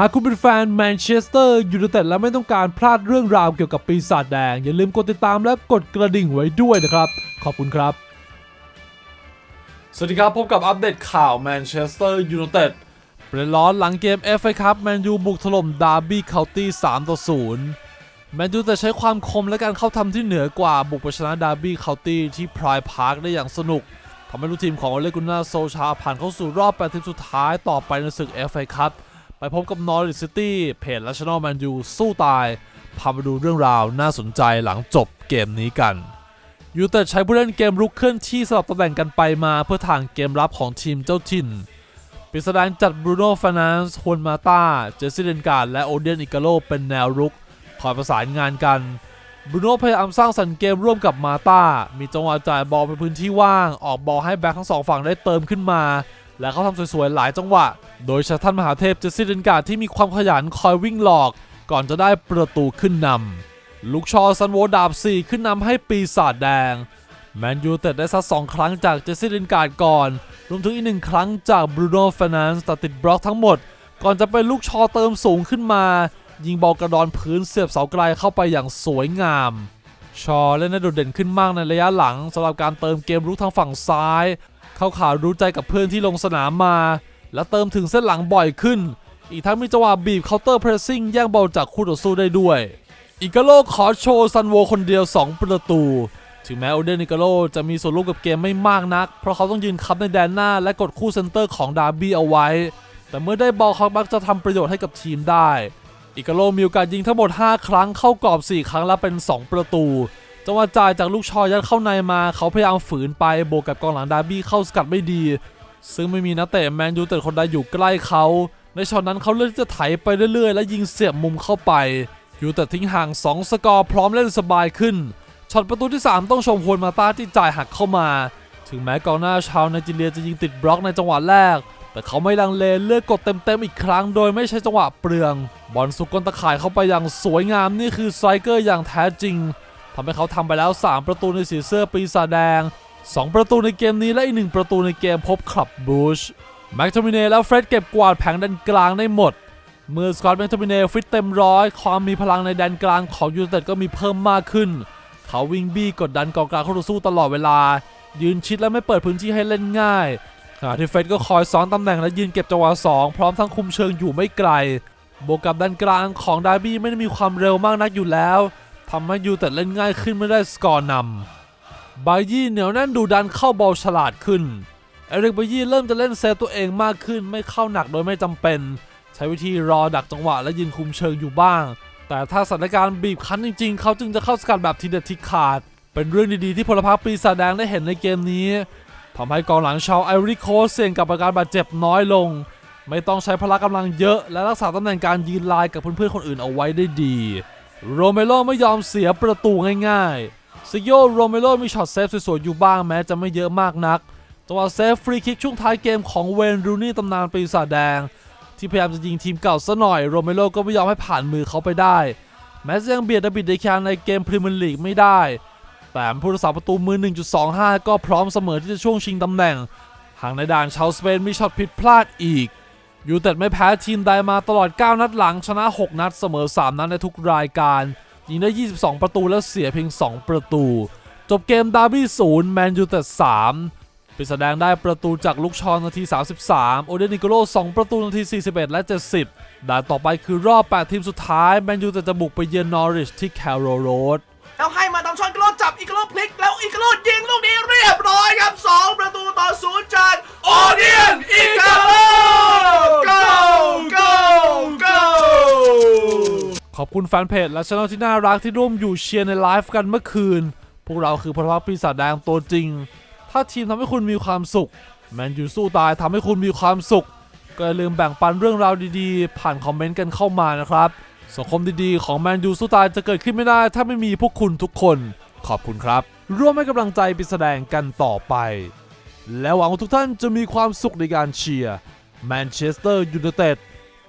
หากคุณเป็นแฟนแมนเชสเตอร์ยูไนเต็ดและไม่ต้องการพลาดเรื่องราวเกี่ยวกับปีศาจแดง อย่าลืมกดติดตามและกดกระดิ่งไว้ด้วยนะครับ ขอบคุณครับ สวัสดีครับ พบกับอัปเดตข่าวแมนเชสเตอร์ยูไนเต็ดประเด็นร้อนหลังเกม FA ครับแมนยูบุกถล่มดาร์บี้เคาน์ตี้3ต่อ0แมนยูแต่ใช้ความคมและการเข้าทำที่เหนือกว่าบุกไปชนะดาร์บี้เคาน์ตี้ที่พรายพาร์คได้อย่างสนุกทำให้ลูกทีมของโอเลกุน่าโซชาผ่านเข้าสู่รอบ8ทีมสุดท้ายต่อไปในศึก FA ครับ ไปพบกับนอริ t ซิตี้เพจและช n น l แมนยูสู้ตาย พามาดูเรื่องราวน่าสนใจหลังจบเกมนี้กัน ยูเต็ดใช้ผู้เล่นเกมรุกเคลื่อนที่สลับตำแหน่งกันไปมาเพื่อทางเกมรับของทีมเจ้าถิ่นปิสดานจัดบรูโน่ฟานานส์ฮวนมาตาเจสซี่เดนการ์ดและโอเดียนอิกาโลเป็นแนวรุกคอยประสานงานกันบรูโน่พยายามสร้างสรรค์เกมร่วมกับมาตามีจังหวะจ่ายบอลไปพื้นที่ว่าง ออกบอลให้แบ็คทั้งสองฝั่งได้เติมขึ้นมา และเขาทำสวยๆ หลายจังหวะ โดยชาท่านมหาเทพเจสซี่เดนการ์ดที่มีความขยันคอยวิ่งหลอก ก่อนจะได้ประตูขึ้นนำลูกชอซันโวดาบ 4 ขึ้นนำให้ปีศาจแดง แมนยูเต็ดได้ซัดสองครั้งจากเจสซี่ลินการ์ดก่อน รวมถึงอีกหนึ่งครั้งจากบรูโน่ฟานานส์แต่ติดบล็อกทั้งหมด ก่อนจะเป็นลูกชอเติมสูงขึ้นมา ยิงบอลกระดอนพื้นเสียบเสาไกลเข้าไปอย่างสวยงาม ชอเล่นได้โดดเด่นขึ้นมากในระยะหลังสำหรับการเติมเกมรุกทางฝั่งซ้าย เข้าขารู้ใจกับเพื่อนที่ลงสนามมา และเติมถึงเส้นหลังบ่อยขึ้น อีกทั้งมีจังหวะบีบเคาน์เตอร์เพรสซิ่งแย่งบอลจากคู่ต่อสู้ได้ด้วยอิกาโลขอโชว์ซันโวคนเดียว 2 ประตู ถึงแม้โอเดนอิกาโลจะมีส่วนร่วมกับเกมไม่มากนัก เพราะเขาต้องยืนคับในแดนหน้าและกดคู่เซนเตอร์ของดาร์บี้เอาไว้ แต่เมื่อได้บอลเขามักจะทำประโยชน์ให้กับทีมได้อิกาโลมีโอกาสยิงทั้งหมด 5 ครั้งเข้ากรอบ 4 ครั้งและเป็น 2 ประตู จังหวะจ่ายจากลูกชอยัดเข้าในมาเขาพยายามฝืนไปโบกกับกองหลังดาร์บี้เข้าสกัดไม่ดี ซึ่งไม่มีนักเตะแมนยูเต็ดคนใดอยู่ใกล้เขา ในช็อตนั้นเขาเลือกที่จะไถไปเรื่อยๆ และยิงเสียบมุมเข้าไปยูแต่ทิ้งห่าง 2 สกอร์พร้อมเล่นสบายขึ้นช็อตประตูที่ 3 ต้องชมฮวนมาตาที่จ่ายหักเข้ามา ถึงแม้กองหน้าชาวไนจีเรียจะยิงติดบล็อกในจังหวะแรก แต่เขาไม่ลังเลเลือกกดเต็มๆอีกครั้ง โดยไม่ใช้จังหวะเปลือง บอลสุกก้นตะข่ายเข้าไปอย่างสวยงามนี่คือสไตรเกอร์อย่างแท้จริง ทำให้เขาทำไปแล้ว 3 ประตูในสีเสื้อปีศาจแดง 2 ประตูในเกมนี้และอีกหนึ่งประตูในเกมพบคลับบูชแม็กโทมิเน่และเฟร็ดเก็บกวาดแผงแดนกลางได้หมด เมื่อสกอตแมคโทมิเน่ฟิตเต็มร้อย ความมีพลังในแดนกลางของยูไนเต็ดก็มีเพิ่มมากขึ้น เขาวิ่งบี้กดดันกองกลางเข้าต่อสู้ตลอดเวลา ยืนชิดและไม่เปิดพื้นที่ให้เล่นง่ายขณะที่เฟร็ดก็คอยซ้อนตำแหน่งและยืนเก็บจังหวะสองพร้อมทั้งคุมเชิงอยู่ไม่ไกล บวกกับด้านกลางของดาร์บี้ไม่ได้มีความเร็วมากนักอยู่แล้ว ทำให้ยูไนเต็ดเล่นง่ายขึ้นเมื่อได้สกอร์นำบายี่เหนียวแน่นดูดันเข้าบอลฉลาดขึ้น เอริกบายี่เริ่มจะเล่นเซฟตัวเองมากขึ้น ไม่เข้าหนักโดยไม่จำเป็น ใช้วิธีรอดักจังหวะและยืนคุมเชิงอยู่บ้าง แต่ถ้าสถานการณ์บีบคั้นจริง ๆ เขาจึงจะเข้าสกัดแบบทีเด็ดทีขาด เป็นเรื่องดีๆที่พลพรรคปีศาจแดงได้เห็นในเกมนี้ทำให้กองหลังชาวไอริโคสเสี่ยงกับอาการบาดเจ็บน้อยลง ไม่ต้องใช้พละกำลังเยอะ และรักษาตำแหน่งการยืนลายกับเพื่อนๆคนอื่นเอาไว้ได้ดี โรเมโรไม่ยอมเสียประตูง่ายๆซิโยโรเมโรมีช็อตเซฟสวยๆอยู่บ้างแม้จะไม่เยอะมากนักจังหวะเซฟฟรีคิกช่วงท้ายเกมของเวนรูนี่ตำนานปีศาจแดง ที่พยายามจะยิงทีมเก่าซะหน่อยโรเมโรก็ไม่ยอมให้ผ่านมือเขาไปได้ แม้จะยังเบียดดาบิดเดคานในเกมพรีเมียร์ลีกไม่ได้ แต่ผู้รักษาประตูมือ 1.25 ก็พร้อมเสมอที่จะช่วงชิงตำแหน่งห่างในด่านชาวสเปนมีช็อตผิดพลาดอีก ยูเต็ดไม่แพ้ทีมใดมาตลอด 9 นัดหลังชนะ 6 นัดเสมอ 3 นัดในทุกรายการ ยิงได้ 22 ประตูและเสียเพียง 2 ประตู จบเกมดาร์บี้0แมนยูเต็ด3ปิดแสดงได้ประตูจากลูกชอนนาที 33 โอเดนิโกโล 2 ประตูนาที 41 และ 70ด่านต่อไปคือรอบ 8 ทีมสุดท้ายแมนยูไนเต็ดจะบุกไปเยือนนอริชที่แคโรโรดแล้วให้มาตามช่องอีกโลจับอีกโลพลิก แล้วอีกโลยิงลูกนี้เรียบร้อยครับ 2 ประตูต่อศูนย์จากโอเดียนอีกาโล ขอบคุณแฟนเพจและช่องที่น่ารักที่ร่วมอยู่เชียร์ในไลฟ์กันเมื่อคืน พวกเราคือพลวัตปีศาจแดงตัวจริง ถ้าทีมทำให้คุณมีความสุข แมนยูสู้ตายทำให้คุณมีความสุข ก็อย่าลืมแบ่งปันเรื่องราวดีๆ ผ่านคอมเมนต์กันเข้ามานะครับ สังคมดีๆ ของแมนยูสู้ตายจะเกิดขึ้นไม่ได้ ถ้าไม่มีพวกคุณทุกคน ขอบคุณครับ ร่วมให้กำลังใจปีศาจแดงกันต่อไป และหวังว่าทุกท่านจะมีความสุขในการเชียร์แมนเชสเตอร์ยูไนเต็ด